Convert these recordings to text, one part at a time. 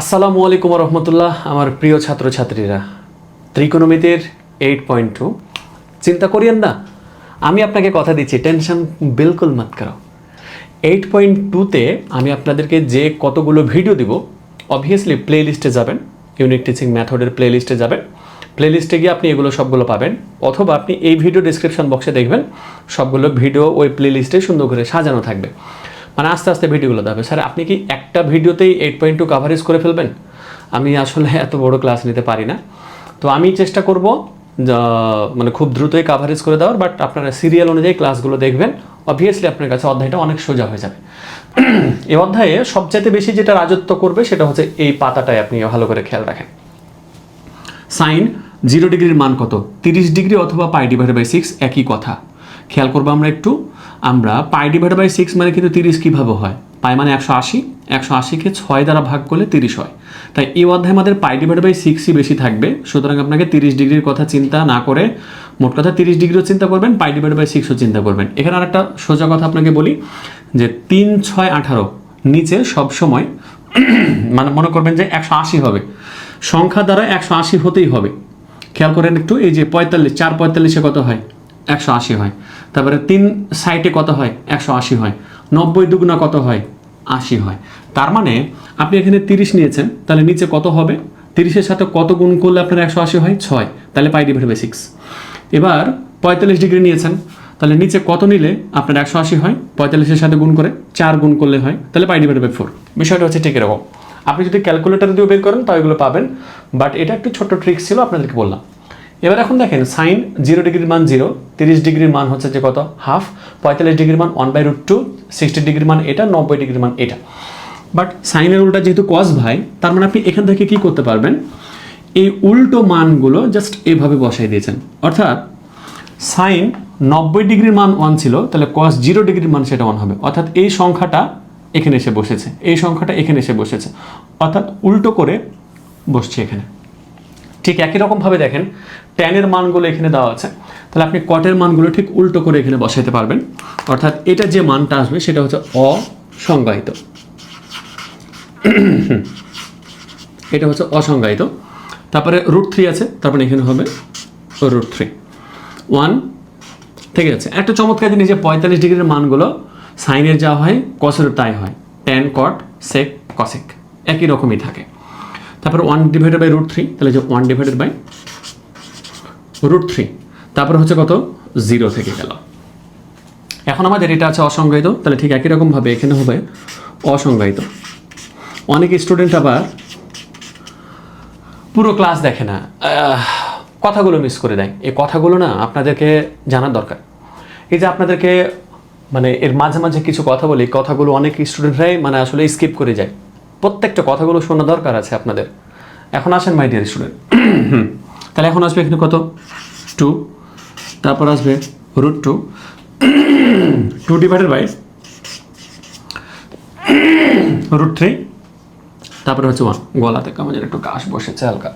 আসসালামু আলাইকুম রহমতুল্লাহ আমার প্রিয় ছাত্রছাত্রীরা। ত্রিকোণমিতির এইট পয়েন্ট টু চিন্তা করিয়েন না, আমি আপনাকে কথা দিচ্ছি, টেনশন বিলকুল মাত করো। এইট পয়েন্ট টুতে আমি আপনাদেরকে যে কতগুলো ভিডিও দিব অবভিয়াসলি প্লে লিস্টে যাবেন ইউনিক টিচিং ম্যাথডের প্লে লিস্টে যাবেন। প্লে লিস্টে গিয়ে আপনি এগুলো সবগুলো পাবেন, অথবা আপনি এই ভিডিও ডিসক্রিপশন বক্সে দেখবেন, সবগুলো ভিডিও ওই প্লে লিস্টে সুন্দর করে সাজানো থাকবে। মানে আস্তে আস্তে ভিডিওগুলো দেবে স্যার, আপনি কি একটা ভিডিওতেই এইট পয়েন্ট টু কাভারেজ করে ফেলবেন? আমি আসলে এত বড় ক্লাস নিতে পারি না। তো আমি চেষ্টা করব মানে খুব দ্রুতই কাভারেজ করে দেওয়ার বাট আপনারা সিরিয়াল অনুযায়ী ক্লাসগুলো দেখবেন। অবভিয়াসলি আপনার কাছে অধ্যায়টা অনেক সোজা হয়ে যাবে। এই অধ্যায়ে সবচেয়ে বেশি যেটা রাজত্ব করবে, সেটা হচ্ছে এই পাতাটায় আপনি ভালো করে খেয়াল রাখেন। সাইন জিরো ডিগ্রির মান কত? তিরিশ ডিগ্রি অথবা পাই ডিভাইড বাই সিক্স একই কথা। খেয়াল করব আমরা একটু। আমরা পাই ডিভাইড বাই সিক্স মানে কিন্তু তিরিশ কীভাবে হয়? পাই মানে একশো আশি, একশো আশিকে ছয় দ্বারা ভাগ করলে তিরিশ হয়। তাই এই অধ্যায়ে আমাদের পাই ডিভাইড বাই সিক্সই বেশি থাকবে। সুতরাং আপনাকে তিরিশ ডিগ্রির কথা চিন্তা না করে, মোট কথা তিরিশ ডিগ্রিও চিন্তা করবেন পাই ডিভাইড বাই সিক্সও চিন্তা করবেন। এখানে আর একটা সোজা কথা আপনাকে বলি, যে তিন, ছয়, আঠারো নিচে সবসময় মানে মনে করবেন যে একশো আশি হবে। সংখ্যা দ্বারা একশো আশি হতেই হবে। খেয়াল করেন একটু, এই যে পঁয়তাল্লিশ, চার পঁয়তাল্লিশে কত হয়? একশো আশি হয়। তারপরে তিন সাইটে কত হয়? একশো আশি হয়। নব্বই দুগুণা কত হয়? আশি হয়। তার মানে আপনি এখানে তিরিশ নিয়েছেন, তাহলে নিচে কত হবে? তিরিশের সাথে কত গুণ করলে আপনার একশো আশি হয়? ছয়। তাহলে পাই ডিভাইড বাই সিক্স এবার পঁয়তাল্লিশ ডিগ্রি নিয়েছেন, তাহলে নিচে কত নিলে আপনার একশো আশি হয়? পঁয়তাল্লিশের সাথে গুণ করে চার গুণ করলে হয়, তাহলে পাই ডিভাইড বাই ফোর বিষয়টা হচ্ছে ঠিক এরকম। আপনি যদি ক্যালকুলেটর দিয়ে বের করেন, তাও এগুলো পাবেন। বাট এটা একটু ছোট্ট ট্রিক্স ছিল, আপনাদেরকে বললাম। এবার এখন দেখেন সাইন জিরো ডিগ্রির মান জিরো তিরিশ ডিগ্রির মান হচ্ছে যে কত? হাফ পঁয়তাল্লিশ ডিগ্রির মান one by root two sixty ডিগ্রির মান এটা, নব্বই ডিগ্রির মান এটা। বাট সাইনের উল্টা যেহেতু কস ভাই, তার মানে আপনি এখান থেকে কি করতে পারবেন? এই উল্টো মানগুলো জাস্ট এভাবে বসাই দিয়েছেন। অর্থাৎ সাইন নব্বই ডিগ্রির মান ওয়ান ছিল, তাহলে কস জিরো ডিগ্রির মান সেটা ওয়ান হবে। অর্থাৎ এই সংখ্যাটা এখানে এসে বসেছে। এই সংখ্যাটা এখানে এসে বসেছে। অর্থাৎ উল্টো করে বসছে এখানে। ঠিক একই রকমভাবে দেখেন ট্যানের মানগুলো এখানে দেওয়া আছে। তাহলে আপনি কটের মানগুলো ঠিক উল্টো করে এখানে বসাইতে পারবেন। অর্থাৎ এটা যে মানটা আসবে সেটা হচ্ছে অসংজ্ঞায়িত। এটা হচ্ছে অসংজ্ঞায়িত। তারপরে রুট থ্রি আছে, তারপরে এখানে হবে রুট থ্রি ওয়ান ঠিক আছে। একটা চমৎকার জিনিস যে পঁয়তাল্লিশ ডিগ্রির মানগুলো সাইনের যা হয় কসের তাই হয়। ট্যান কট সেক কসেক একই রকমই থাকে। তারপর one divided by root three তাহলে যে one divided by root three তারপর হচ্ছে কত? জিরো থেকে গেল। এখন আমাদের এটা আছে অসংজ্ঞায়িত, তাহলে ঠিক একই রকমভাবে এখানে হবে অসংজ্ঞায়িত। অনেক স্টুডেন্ট আবার পুরো ক্লাস দেখে না। কথাগুলো মিস করে দেয়। এই কথাগুলো না আপনাদেরকে জানার দরকার। এই যে আপনাদেরকে মানে এর মাঝে মাঝে কিছু কথা বলি, কথাগুলো অনেক স্টুডেন্টরাই মানে আসলে স্কিপ করে যায়। প্রত্যেকটা কথাগুলো শোনা দরকার আছে আপনাদের। এখন আসেন মাই ডিয়ার স্টুডেন্ট তাহলে এখন আসবে এখানে কত? টু তারপর আসবে root two two divided by root three তারপরে হচ্ছে ওয়ান গলাতে আমাদের একটু কাশ বসেছে হালকা।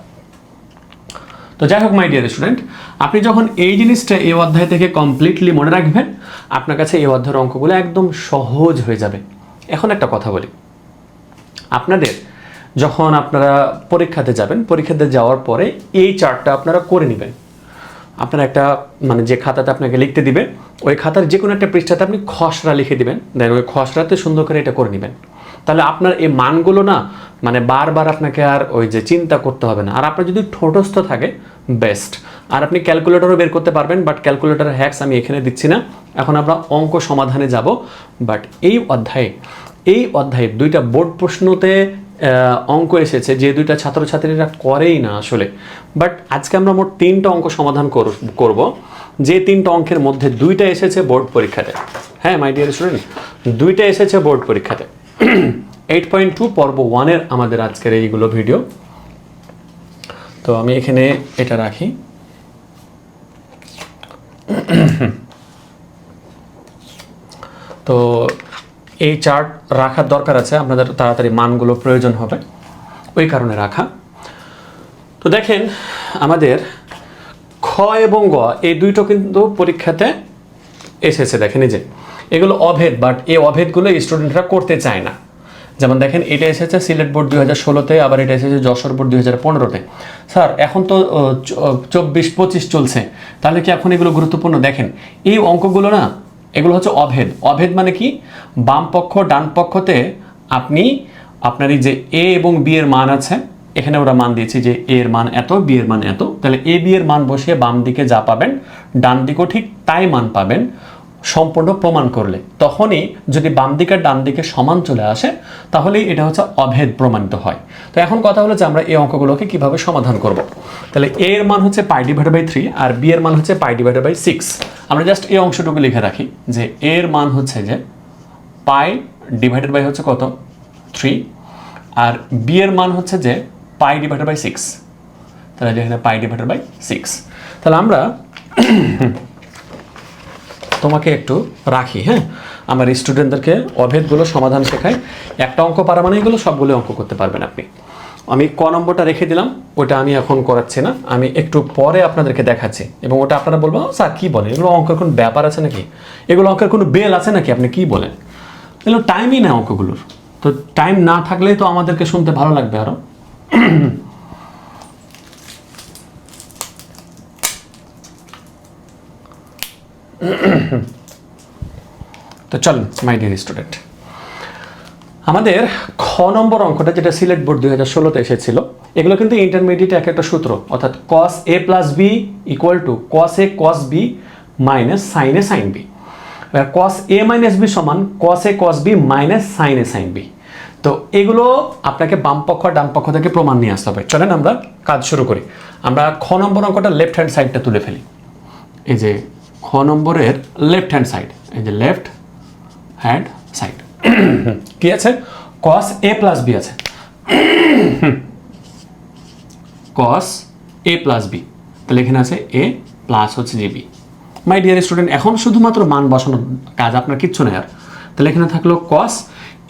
তো যাই হোক মাই ডিয়ার স্টুডেন্ট আপনি যখন এই জিনিসটা এই অধ্যায় থেকে কমপ্লিটলি মনে রাখবেন, আপনার কাছে এই অধ্যায়ের অঙ্কগুলো একদম সহজ হয়ে যাবে। এখন একটা কথা বলি। আপনাদের যখন আপনারা পরীক্ষাতে যাবেন, পরীক্ষাতে যাওয়ার পরে এই চার্টটা আপনারা করে নেবেন। আপনার একটা মানে যে খাতাতে আপনাকে লিখতে দিবে ওই খাতার যে কোনো একটা পৃষ্ঠাতে আপনি খসড়া লিখে দিবেন, দেন ওই খসড়াতে সুন্দর করে এটা করে নেবেন। তাহলে আপনার এই মানগুলো না মানে বারবার আপনাকে আর ওই যে চিন্তা করতে হবে না। আর আপনার যদি ঠোঁটস্থ থাকে, বেস্ট। আর আপনি ক্যালকুলেটরও বের করতে পারবেন, বাট ক্যালকুলেটরের হ্যাক্স আমি এখানে দিচ্ছি না। এখন আমরা অঙ্ক সমাধানে যাব, বাট এই অধ্যায়ে এই অধ্যায়ে দুইটা বোর্ড প্রশ্নতে অঙ্ক এসেছে যে দুইটা ছাত্রছাত্রীরা করেই না আসলে। বাট আজকে আমরা মোট তিনটা অঙ্ক সমাধান কর- করব। যে তিনটা অঙ্কের মধ্যে দুইটা এসেছে বোর্ড পরীক্ষাতে। হ্যাঁ মাই ডিয়ার স্টুডেন্ট দুইটা এসেছে বোর্ড পরীক্ষাতে। এইট পয়েন্ট টু পর্ব ওয়ানের আমাদের আজকের এইগুলো ভিডিও তো আমি এখানে এটা রাখি। তো এই চার্ট রাখার দরকার আছে, আপনাদের তাড়াতাড়ি মানগুলো প্রয়োজন হবে। ওই কারণে রাখা। তো দেখেন, আমাদের খ এবং গ, এই দুইটো কিন্তু পরীক্ষাতে এসেছে, দেখেন এই যে। এগুলো অভেদ বাট এই অভেদগুলো স্টুডেন্টরা করতে চায় না। যেমন দেখেন, এটা এসেছে সিলেট বোর্ড দুই হাজার ষোলোতে, আবার এটা এসেছে যশোর বোর্ড দুই হাজার পনেরোতে। স্যার, এখন তো চব্বিশ পঁচিশ চলছে। তাহলে কি এখন এগুলো গুরুত্বপূর্ণ? দেখেন, এই অঙ্কগুলো না এগুলো হচ্ছে অভেদ। অভেদ মানে কি? বাম পক্ষ, ডান পক্ষতে আপনি আপনার যে এ এবং বি এর মান আছে, এখানে ওরা মান দিয়েছি যে এ এর মান এত বি এর মান এত। তাহলে এ বি এর মান বসিয়ে বাম দিকে যা পাবেন, ডান দিকেও ঠিক তাই মান পাবেন। সম্পূর্ণ প্রমাণ করলে। তখনই যদি বাম দিকে ডান দিকে সমান চলে আসে, তাহলেই এটা হচ্ছে অভেদ প্রমাণিত হয়। তো এখন কথা হলো যে আমরা এই অঙ্কগুলোকে কীভাবে সমাধান করব। তাহলে এ এর মান হচ্ছে পাই ডিভাইডেড বাই থ্রি আর বি এর মান হচ্ছে পাই ডিভাইডেড বাই সিক্স আমরা জাস্ট এই অংশটুকু লিখে রাখি যে এ এর মান হচ্ছে যে পাই ডিভাইডেড বাই হচ্ছে কত? থ্রি আর বি এর মান হচ্ছে যে পাই ডিভাইডেড বাই সিক্স তাহলে যেখানে পাই ডিভাইডেড বাই সিক্স তাহলে আমরা তোমাকে একটু রাখি হ্যাঁ? আমার স্টুডেন্টদেরকে অভেদগুলো সমাধান শেখাই একটা অঙ্ক পারা মানে এগুলো সবগুলো অঙ্ক করতে পারবেন আপনি। আমি ক নম্বরটা রেখে দিলাম ওটা আমি এখন করাচ্ছি না। আমি একটু পরে আপনাদেরকে দেখাচ্ছি। এবং ওটা আপনারা বলব স্যার, কী বলেন? এগুলো অঙ্কের কোনো ব্যাপার আছে নাকি? এগুলো অঙ্কের কোনো বেল আছে নাকি? আপনি কি বলেন? এগুলো টাইমই না অঙ্কগুলোর। তো টাইম না থাকলেই তো আমাদেরকে শুনতে ভালো লাগবে আরও তো চলুন মাই ডিয়ার স্টুডেন্ট আমাদের খ নম্বর অঙ্কটা যেটা সিলেট বোর্ড দুই হাজার ষোলোতে এসেছিল, এগুলো কিন্তু ইন্টারমিডিয়েট এক একটা সূত্র, অর্থাৎ cos A plus B equal to cos A cos B minus sine A sine B এবার কস এ মাইনাস বি সমান cos A cos B minus sine A sine B তো এগুলো আপনাকে বাম পক্ষ আর ডান পক্ষ থেকে প্রমাণ নিয়ে আসতে হবে। চলেন আমরা কাজ শুরু করি। আমরা খ নম্বর অঙ্কটা লেফট হ্যান্ড সাইডটা তুলে ফেলি। এই যে খ নম্বরের লেফট হ্যান্ড সাইড এই যে লেফট হ্যান্ড সাইড কি আছে? কস এ প্লাস বি আছে। কস এ প্লাস বি তাহলে এখানে আছে এ প্লাস হচ্ছে যে বি মাই ডিয়ার স্টুডেন্ট এখন শুধুমাত্র মান বসানোর কাজ আপনার কিচ্ছু নেই আর। তাহলে এখানে থাকল কস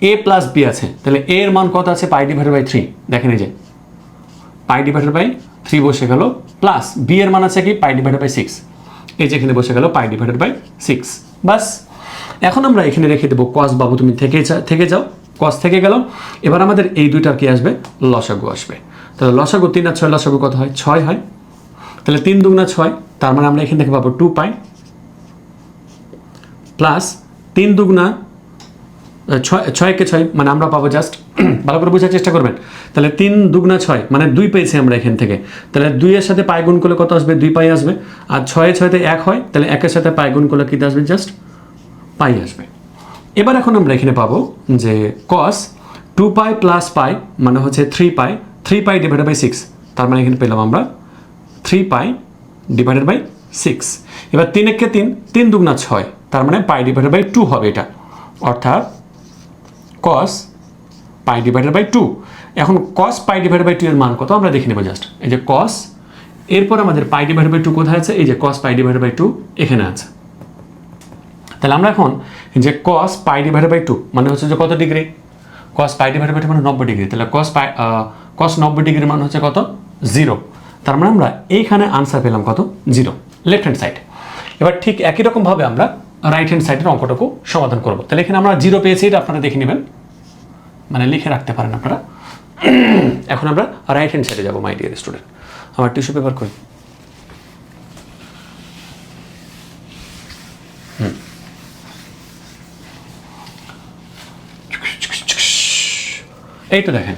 এ প্লাস বি আছে। তাহলে এ এর মান কত আছে? পাই ডিভাইডেড বাই থ্রি দেখেন এই যে পাই ডিভাইডেড বাই থ্রি বসে গেল প্লাস বি এর মান আছে কি? পাই ডিভাইডেড বাই সিক্স এই যে এখানে বসে গেল পাই ডিভাইডেড বাই সিক্স বাস এখন আমরা এখানে রেখে দেবো কস বাবু, তুমি থেকে থেকে যাও। কস থেকে গেল। এবার আমাদের এই দুইটার কি আসবে? লসাগু আসবে। তাহলে লসাগু তিন আর ছয়, লসাগু কত হয়? ছয় হয়। তাহলে তিন দুগুণা ছয়, তার মানে আমরা এখান থেকে পাবো টু পাই প্লাস তিন দুগুণা ছয়, ছয়কে ছয় মানে আমরা পাবো জাস্ট ভালো করে বোঝার চেষ্টা করবেন। তাহলে তিন দুগুণা ছয় মানে দুই পেয়েছি আমরা এখান থেকে। তাহলে দুইয়ের সাথে পাই গুণ করলে কত আসবে? দুই পাই আসবে। আর ছয়ে ছয়তে এক হয়, তাহলে একের সাথে পাই গুণ করলে কী আসবে? জাস্ট পাই আসবে। এবার এখন আমরা এখানে পাবো যে কস টু পাই প্লাস পাই মানে হচ্ছে three pi three pi divided by six তার মানে এখানে পেলাম আমরা three pi divided by six এবার তিন একে তিন তিন দুগুণা ছয়, তার মানে পাই ডিভাইডেড বাই টু হবে এটা। অর্থাৎ cos pi divided by two এখন cos pi divided by two এর মান কত? আমরা দেখে নেব জাস্ট এই যে কস এরপর আমাদের পাই ডিভাইডেড বাই টু কোথায় আছে? এই যে cos pi divided by two এখানে আছে। তাহলে আমরা এখন যে cos pi divided by two মানে হচ্ছে যে কত degree? Cos pi divided by two মানে নব্বই ডিগ্রি। তাহলে কস পাই কস নব্বই ডিগ্রির মান হচ্ছে কত? জিরো তার মানে আমরা এইখানে আনসার পেলাম কত? জিরো লেফট হ্যান্ড সাইড এবার ঠিক একই রকমভাবে আমরা রাইট হ্যান্ড সাইডের অঙ্কটুকু সমাধান করব। তাহলে এখানে আমরা জিরো পেয়েছি, এটা আপনারা দেখে নেবেন। মানে লিখে রাখতে পারেন আপনারা। এখন আমরা রাইট হ্যান্ড সাইডে যাব মাই ডিয়ার স্টুডেন্ট আমার টিস্যু পেপার কই? এই তো দেখেন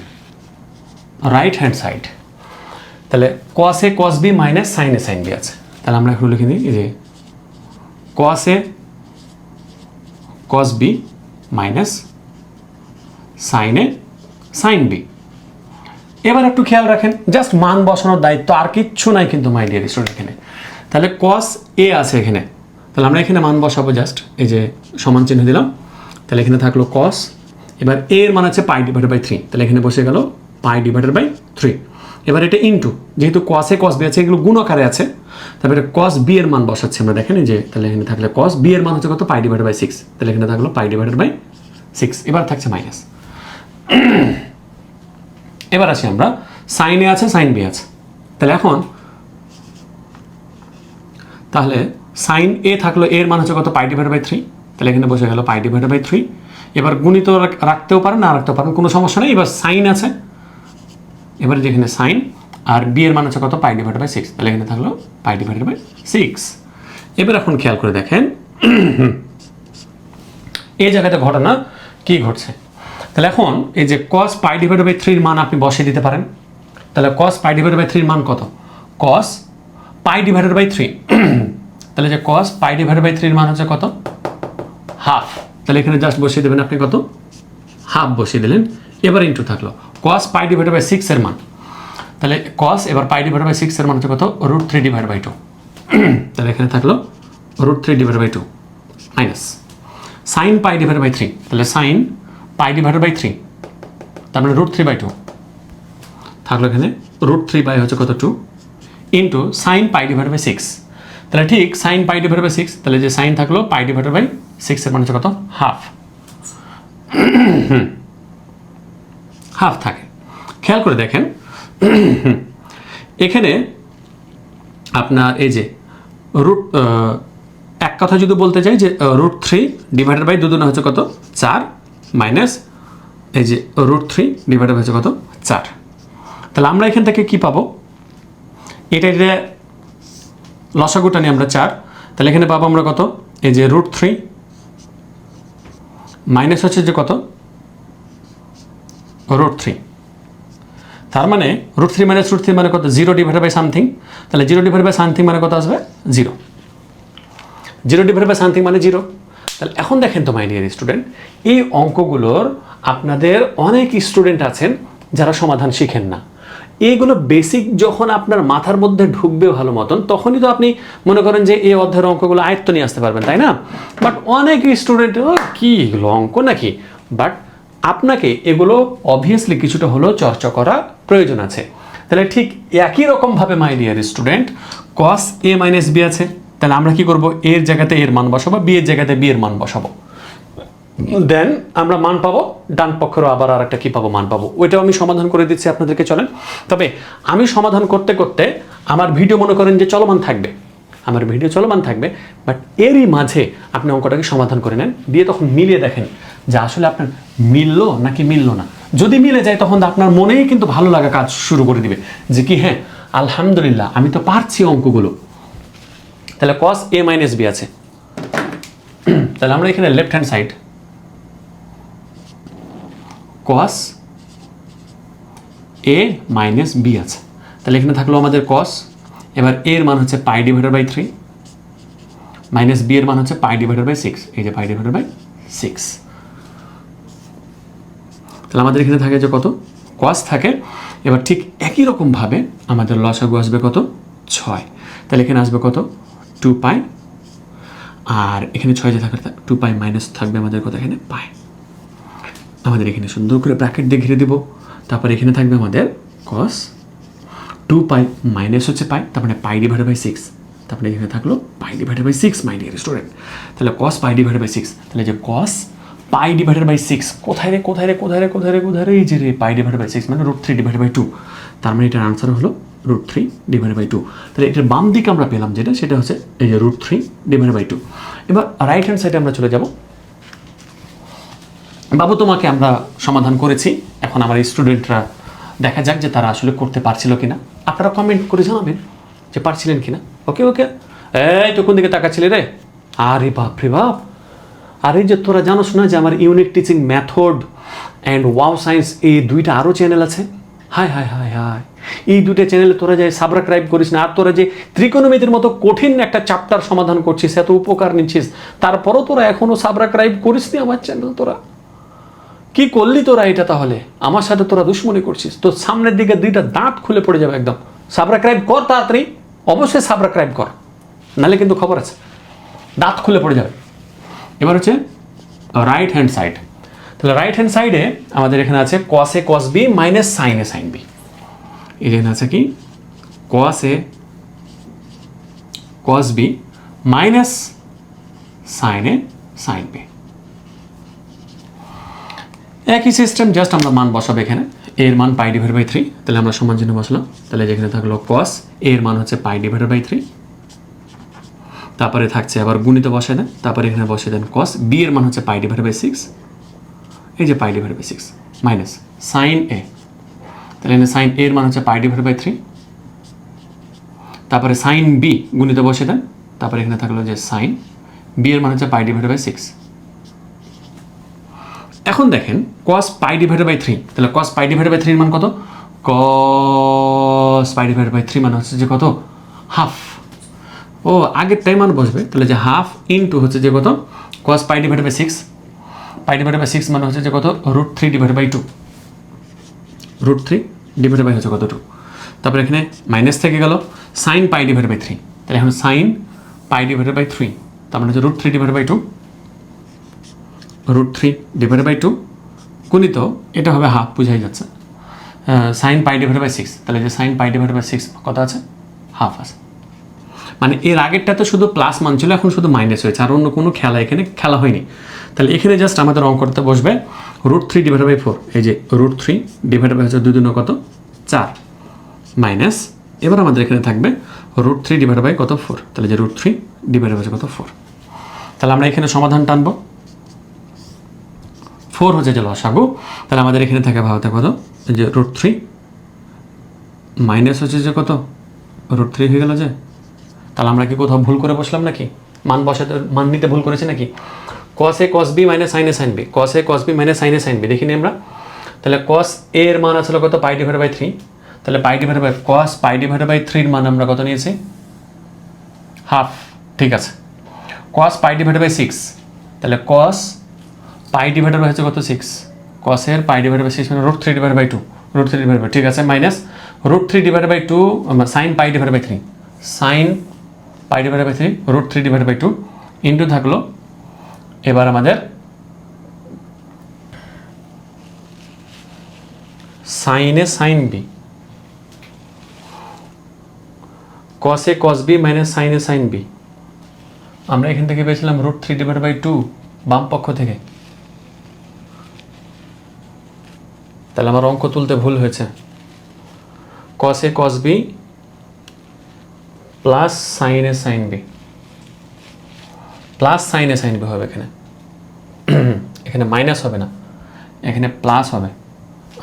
রাইট হ্যান্ড সাইড তাহলে cos A cos B minus sine A sine B আছে। তাহলে আমরা একটু লিখে দিই যে cos A cos B minus sine A sine B এবার একটু খেয়াল রাখেন জাস্ট মান বসানোর দায়িত্ব আর কিচ্ছু নাই কিন্তু মাই ডিয়ার স্টুডেন্ট এখানে। তাহলে কস এ আছে এখানে। তাহলে আমরা এখানে মান বসাবো জাস্ট এই যে সমান চিহ্ন দিলাম। তাহলে এখানে থাকল কস এবার এর মান আছে পাই ডিভাইডেড বাই থ্রি তাহলে এখানে বসে গেল পাই ডিভাইডেড বাই থ্রি এবার এটা ইনটু যেহেতু কস কস বি আছে, এগুলো গুণ আকারে আছে, তারপরে কস বি এর মান বসাচ্ছি আমরা, দেখেন যে, তাহলে এখানে থাকলে কস বি এর মান হচ্ছে কত? পাই ডিভাইডেড বাই সিক্স তাহলে এখানে থাকল পাই ডিভাইডেড বাই সিক্স এবার থাকছে মাইনাস এবার আসি আমরা সাইন এ আছে সাইন বি আছে। তাহলে এখন, তাহলে সাইন এ থাকল এর মান হচ্ছে কত? পাই ডিভাইড বাই থ্রি তাহলে এখানে বসে গেল পাই ডিভাইড বাই থ্রি এবার গুণিত রাখ- রাখতেও পারেন, না রাখতেও পারেন, কোনো সমস্যা নেই। এবার সাইন আছে এবার যেখানে সাইন, আর বি এর মান হচ্ছে কত? পাই ডিভাইড বাই সিক্স তাহলে এখানে থাকল পাই ডিভাইড বাই সিক্স এবার এখন খেয়াল করে দেখেন। এই জায়গাতে ঘটনা কি ঘটছে? তাহলে এখন এই যে কস পাই ডিভাইড বাই থ্রির মান আপনি বসিয়ে দিতে পারেন। তাহলে কস পাই ডিভাইড বাই থ্রির মান কত? Cos pi divided by three তাহলে যে কস পাই ডিভাইডেড বাই থ্রির মান হচ্ছে কত? হাফ তাহলে এখানে জাস্ট বসিয়ে দেবেন আপনি কত? হাফ বসিয়ে দিলেন। এবার ইন্টু থাকল। Cos pi divide by six এর মান। তাহলে কস এবার পাই ডিভাইড বাই সিক্স এর মান হচ্ছে কত? Root three divide by two তাহলে এখানে থাকল root three divide by two minus sine pi divide by three তাহলে sine pi divide by three তার মানে রুট থ্রি বাই টু থাকল এখানে রুট থ্রি বাই হচ্ছে কত? Two into sine pi divide by six তাহলে ঠিক sine pi divide by six তাহলে যে সাইন থাকল পাই ডিভাইড বাই সিক্সের মানে হচ্ছে কত? হাফ হাফ থাকে। খেয়াল করে দেখেন। এখানে আপনার এই যে রুট এক কথা যদি বলতে চাই যে রুট থ্রি ডিভাইডেড বাই দুদুনা হচ্ছে কত? চার মাইনাস এই যে রুট থ্রি ডিভাইডেড হচ্ছে কত? চার। তাহলে আমরা এখান থেকে কি পাবো? এটা এটা লসাগুটা নিয়ে আমরা চার, তাহলে এখানে পাবো আমরা কত? এই যে রুট থ্রি মাইনাস হচ্ছে যে কত? রুট থ্রি তার মানে root three minus root three মানে কত? জিরো ডিভাইড বাই সামথিং তাহলে জিরো ডিভাইড বাই সামথিং মানে কত আসবে? Zero zero divide by something মানে জিরো তাহলে এখন দেখেন তো মাই ডিয়ার স্টুডেন্ট এই অঙ্কগুলোর আপনাদের অনেক স্টুডেন্ট আছেন যারা সমাধান শিখেন না। এইগুলো বেসিক যখন আপনার মাথার মধ্যে ঢুকবে ভালো মতন, তখনই তো আপনি মনে করেন যে এই অধ্যায়ের অঙ্কগুলো আয়ত্ত নিয়ে আসতে পারবেন, তাই না? বাট অনেক স্টুডেন্ট কি এগুলো অঙ্ক নাকি? বাট আপনাকে এগুলো অবভিয়াসলি কিছুটা হলেও চর্চা করা প্রয়োজন আছে। তাহলে ঠিক একই রকমভাবে my dear student cos A minus B আছে। তাহলে আমরা কি করব? এর জায়গাতে এর মান বসাবো বি এর জায়গাতে বি এর মান বসাবো। দেন আমরা মান পাবো, ডান পক্ষেরও আবার আর একটা কি পাবো? মান পাবো। ওইটাও আমি সমাধান করে দিচ্ছি আপনাদেরকে, চলেন। তবে আমি সমাধান করতে করতে আমার ভিডিও মনে করেন যে চলমান থাকবে। আমার ভিডিও চলমান থাকবে বাট এরই মাঝে আপনি অঙ্কটাকে সমাধান করে নেন। দিয়ে তখন মিলিয়ে দেখেন যে আসলে আপনার মিললো নাকি মিললো না। যদি মিলে যায় তখন আপনার মনেই কিন্তু ভালো লাগা কাজ শুরু করে দিবে। যে কি হ্যাঁ আলহামদুলিল্লাহ, আমি তো পারছি অঙ্কগুলো। তাহলে কস এ মাইনাস বি আছে। তাহলে আমরা এখানে left hand side cos A minus B আছে। তাহলে এখানে থাকল আমাদের কস এবার এর মান হচ্ছে pi divider by three minus B এর মান হচ্ছে পাই ডিভাইডার বাই সিক্স এই যে পাই ডিভাইডার বাই সিক্স তাহলে আমাদের এখানে থাকে যে কত? কস থাকে। এবার ঠিক একই রকমভাবে আমাদের লসাগু আসবে কত? ছয়। তাহলে এখানে আসবে কত? টু পাই আর এখানে ছয় যে থাকার টু পাই মাইনাস থাকবে আমাদের কত এখানে? পাই আমাদের এখানে সুন্দর করে ব্র্যাকেট দিয়ে ঘিরে দিব। তারপর এখানে থাকবে আমাদের কস টু পাই মাইনাস হচ্ছে পাই তার মানে পাই ডিভাইডেড বাই সিক্স তারপরে এখানে থাকল pi divided by six my dear student তাহলে cos pi divided by six তাহলে যে cos pi divided by six কোথায় রে কোথায় রে কোথায় রে কোথায় রে কোথায় রে? এই যে রে পাই ডিভাইডেড বাই সিক্স মানে root three divided by two তার মানে এটার আনসার হলো root three divided by two তাহলে এটার বাম দিকে আমরা পেলাম যেটা, সেটা হচ্ছে এই যে root three divided by two এবার রাইট হ্যান্ড সাইডে আমরা চলে যাব। বাবু, তোমাকে আমরা সমাধান করেছি। এখন আমার স্টুডেন্টরা দেখা যাক যে তারা আসলে করতে পারছিল কিনা। আপনারা কমেন্ট করে জানাবেন যে পারছিলেন কিনা। ওকে ওকে এই তো কোন দিকে তাকাচ্ছিলে রে? আরে বাপ রে বাপ! আরে যে তোরা জানোস না যে আমার unique teaching method and wow science এই দুইটা আরও চ্যানেল আছে। হাই হাই হাই হাই এই দুইটা চ্যানেলে তোরা যে সাবস্ক্রাইব করিস না, আর তোরা যে ত্রিকোণমিতির মতো কঠিন একটা চ্যাপ্টার সমাধান করছিস, এত উপকার নিচ্ছিস, তারপরও তোরা এখনও সাবস্ক্রাইব করিস নি আমার চ্যানেল তোরা? কি করলি তোরা এটা তাহলে? আমার সাথে তোরা দুশ্মনী করছিস। তোর সামনের দিকে দুইটা দাঁত খুলে পড়ে যাবে একদম। সাবস্ক্রাইব কর তাড়াতাড়ি, অবশ্যই সাবস্ক্রাইব কর। নাহলে কিন্তু খবর আছে। দাঁত খুলে পড়ে যাবে। এবার হচ্ছে রাইট হ্যান্ড সাইড তাহলে রাইট হ্যান্ড সাইডে আমাদের এখানে আছে cos A cos B minus sine A sine B এখানে আছে কি? Cos A cos B minus sine A sine B একই সিস্টেম জাস্ট আমরা মান বসাবো এখানে। এর মান পাই ডিভাইড বাই থ্রি তাহলে আমরা সমান চিহ্ন বসলাম। তাহলে যেখানে থাকল কস এর মান হচ্ছে পাই ডিভাইড বাই থ্রি তারপরে থাকছে আবার গুণিত বসে দেন, তারপরে এখানে বসে দেন কস বি এর মান হচ্ছে পাই ডিভাইড বাই সিক্স এই যে pi divide by six minus sine A তাহলে এখানে সাইন এর মান হচ্ছে পাই ডিভাইড বাই থ্রি তারপরে সাইন বি গুণিত বসে দেন, তারপরে এখানে থাকল যে সাইন বি এর মান হচ্ছে পাই ডিভাইড বাই সিক্স এখন দেখেন cos pi divided by three তাহলে কস পাই ডিভাইডেড বাই থ্রির মান কত? Cos pi divided by three মানে হচ্ছে যে কত? হাফ ও আগেরটাই মান বসবে তাহলে যে হাফ ইনটু হচ্ছে যে কত cos pi divided by six pi divided by six মানে হচ্ছে যে কত root three divide by two root three divided by হচ্ছে কত টু তারপরে এখানে মাইনাস থেকে গেল sine pi divided by three তাহলে এখন sine pi divide by three তার মানে হচ্ছে root three divided by two root three divide by two গুণিত এটা হবে হাফ বুঝাই যাচ্ছে sine pi divided by six তাহলে যে sine pi divided by six কত আছে হাফ আছে মানে এর আগেরটা তো শুধু প্লাস মান ছিল, এখন শুধু মাইনাস হয়েছে, আর অন্য কোনো খেলা এখানে খেলা হয়নি। তাহলে এখানে জাস্ট আমাদের অঙ্ক করতে বসবে root three divide by four এই যে রুট থ্রি ডিভাইড বাই হচ্ছে দুই দুনো কত? চার। মাইনাস এবার আমাদের এখানে থাকবে রুট থ্রি ডিভাইড বাই কত? ফোর তাহলে যে রুট থ্রি ডিভাইড বাই কত? ফোর তাহলে আমরা এখানে সমাধান টানবো। ফোর হচ্ছে যে লসাগু তাহলে আমাদের এখানে থাকে ভাবতে কত? যে রুট থ্রি মাইনাস হচ্ছে যে কত? রুট থ্রি হয়ে গেল যে? তাহলে আমরা কি কোথাও ভুল করে বসলাম নাকি? মান বসাতে, মান নিতে ভুল করেছি নাকি? Cos A cos B minus সাইনে sine B cos A cos B minus সাইনে সাইন বি দেখিনি আমরা? তাহলে কস এ এর মান আসলে কত? পাই ডিভাইড বাই থ্রি তাহলে pi divide by cos pi divide by থ্রির মান আমরা কত নিয়েছি? হাফ ঠিক আছে। Cos pi divide by six তাহলে কস পাই ডিভাইডেড বাই হচ্ছে কত? সিক্স কসের পাই ডিভাইড বাই সিক্স মানে root three divide by two root three divide by ঠিক আছে? Minus root three divide by two sine pi divide by three sine pi divide by three root three divide by two into থাকল এবার আমাদের সাইনে sine B কসে cos B minus সাইনে sine B আমরা এখান থেকে পেয়েছিলাম root three divide by two বাম পক্ষ থেকে। তাহলে আমার অঙ্ক তুলতে ভুল হয়েছে। Cos A cos B plus sine sine B. Plus sine sine B হবে এখানে। এখানে মাইনাস হবে না। এখানে প্লাস হবে।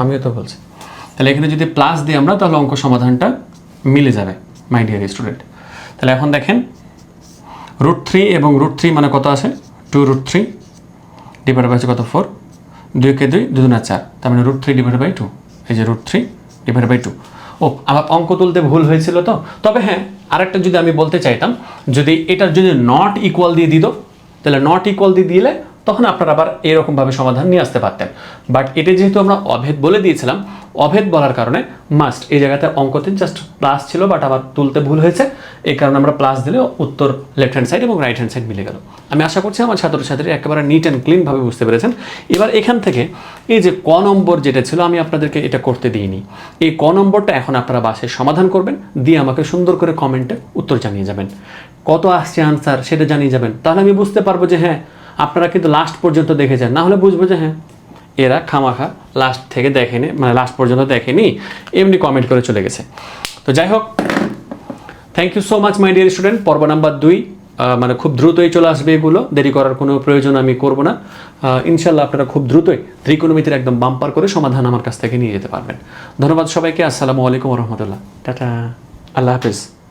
আমিও তো বলছি। তাহলে এখানে যদি প্লাস দিই আমরা, তাহলে অঙ্ক সমাধানটা মিলে যাবে মাই ডিয়ার স্টুডেন্ট তাহলে এখন দেখেন রুট থ্রি এবং রুট থ্রি মানে কত আছে two root three divide by কত? ফোর দুই কে দুই দুই দুনা চার। তার মানে root three divide by two এই যে root three divide by two ও, আমার অঙ্ক তুলতে ভুল হয়েছিল তো। তবে হ্যাঁ আরেকটা যদি আমি বলতে চাইতাম, যদি এটার যদি নট ইকুয়াল দিয়ে দিত, তাহলে নট ইকুয়াল দিয়ে দিলে তখন আপনারা আবার এরকমভাবে সমাধান নিয়ে আসতে পারতেন। বাট এটা যেহেতু আমরা অভেদ বলে দিয়েছিলাম, অভেদ বলার কারণে মাস্ট এই জায়গাতে অঙ্কতে জাস্ট প্লাস ছিল বাট আবার তুলতে ভুল হয়েছে। এই কারণে আমরা প্লাস দিলে উত্তর লেফট হ্যান্ড সাইড এবং রাইট হ্যান্ড সাইড মিলে গেল। আমি আশা করছি আমার ছাত্রছাত্রীরা একেবারে নিট অ্যান্ড ক্লিনভাবে বুঝতে পেরেছেন। এবার এখান থেকে এই যে ক নম্বর যেটা ছিল, আমি আপনাদেরকে এটা করতে দিইনি। এই ক নম্বরটা এখন আপনারা বাসে সমাধান করবেন, দিয়ে আমাকে সুন্দর করে কমেন্টে উত্তর জানিয়ে যাবেন। কত আসছে আনসার সেটা জানিয়ে যাবেন। তাহলে আমি বুঝতে পারব যে হ্যাঁ আপনারা কিন্তু লাস্ট পর্যন্ত দেখে যান না হলে বুঝব যে হ্যাঁ এরা খামাখা লাস্ট থেকে দেখেনি মানে লাস্ট পর্যন্ত দেখেনি এমনি কমেন্ট করে চলে গেছে। তো যাই হোক thank you so much my dear student পর্ব নাম্বার দুই মানে খুব দ্রুতই চলে আসবে এগুলো। দেরি করার কোনো প্রয়োজন আমি করব না। ইনশাল্লাহ আপনারা খুব দ্রুতই ত্রিকোণমিতির একদম বাম্পার করে সমাধান আমার কাছ থেকে নিয়ে যেতে পারবেন। ধন্যবাদ সবাইকে। আসসালামু আলাইকুম রহমতুল্লাহ। টাটা। আল্লাহ হাফিজ।